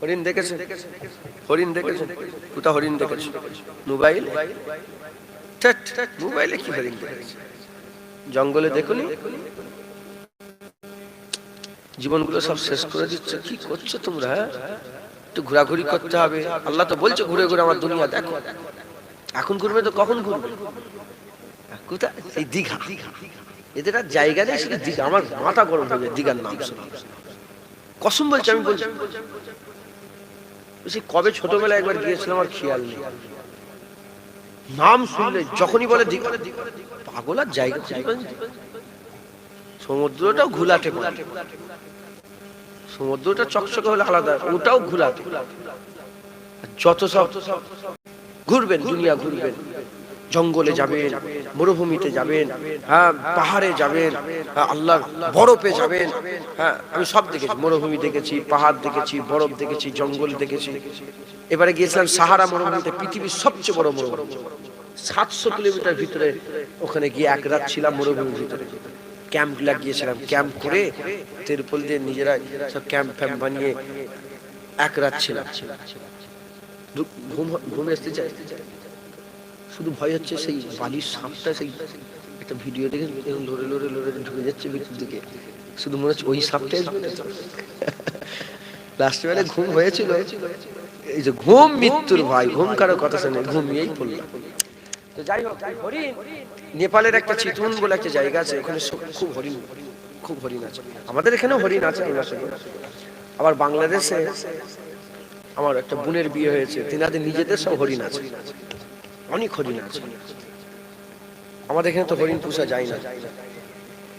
হরিণ দেখেছে? হরিণ দেখেছে? কোথা হরিণ দেখেছে? মোবাইল? মোবাইলে কি হরিণ দেখেছে? জঙ্গলে দেখুনি। জীবনগুলো সব শেষ করে দিচ্ছে। কি করছ তোমরা হ্যাঁ? একটু ঘোরাঘুরি করতে হবে। আল্লাহ তো বলছে ঘুরে ঘুরে আমার দুনিয়া দেখো। এখন ঘুরবে তো কখন ঘুরবে? কোথায় এই দীঘা। এদের আর জায়গা নেই শুধু দীঘা। আমার মাথা গরম যায় দীঘার নাম শুনে। কসম বলছি আমি বলছি। সে কবে ছোটবেলায় একবার গিয়েছিলাম আমার খেয়াল নেই। নাম শুনলে যখনই বলে পাগল আর জায়গা সমুদ্রটাও ঘুলাটে। সমুদ্রটা চকচকে হলে আলাদা, ওটাও ঘুলাটে। আর যত সব ঘুরবেন, দুনিয়া ঘুরবেন। জঙ্গলে যাবেন মরুভূমিতে যাবেন হ্যাঁ পাহাড়ে যাবেন হ্যাঁ, আল্লাহ বরফে যাবেন হ্যাঁ আমি সব দেখেছি মরুভূমি দেখেছি পাহাড় দেখেছি বরফ দেখেছি জঙ্গল দেখেছি এবারে গিয়েছিলাম সাহারা মরুভূমিতে পৃথিবীর সবচেয়ে বড় মরুভূমি। সাতশো কিলোমিটার ভিতরে ওখানে গিয়ে এক রাত ছিলাম মরুভূমির ভিতরে। ক্যাম্প লাগিয়েছিলাম ক্যাম্প করে তেরপল দিয়ে নিজেরা সব ক্যাম্প ফ্যাম্প বানিয়ে এক রাত ছিলাম। ঘুম ঘুম আসতে চাই শুধু ভয় হচ্ছে সেই বালির সাপটা, সেই একটা ভিডিও দেখে এরকম লড়ে লড়ে লড়ে, ঢুকে যাচ্ছে ভিতর দিকে। শুধু মনে হচ্ছে ওই সাপটাই লাস্ট বেলা ঘুম হয়েছিল। এই যে ঘুম, মৃত্যুর ভাই ঘুম কারও কথা শুনে ঘুমিয়েই পড়লাম। তো যাই হোক, হরিণ নেপালের একটা চিতুন বলে একটা জায়গা আছে, ওখানে খুব হরিণ খুব হরিণ আছে। আমাদের এখানেও হরিণ আছে। আবার বাংলাদেশে আমার একটা বোনের বিয়ে হয়েছে, তিনাদের নিজেদের সব হরিণ আছে। অনেক হরিণ আছে। আমাদের এখানে তো হরিণ পুষা যায় না।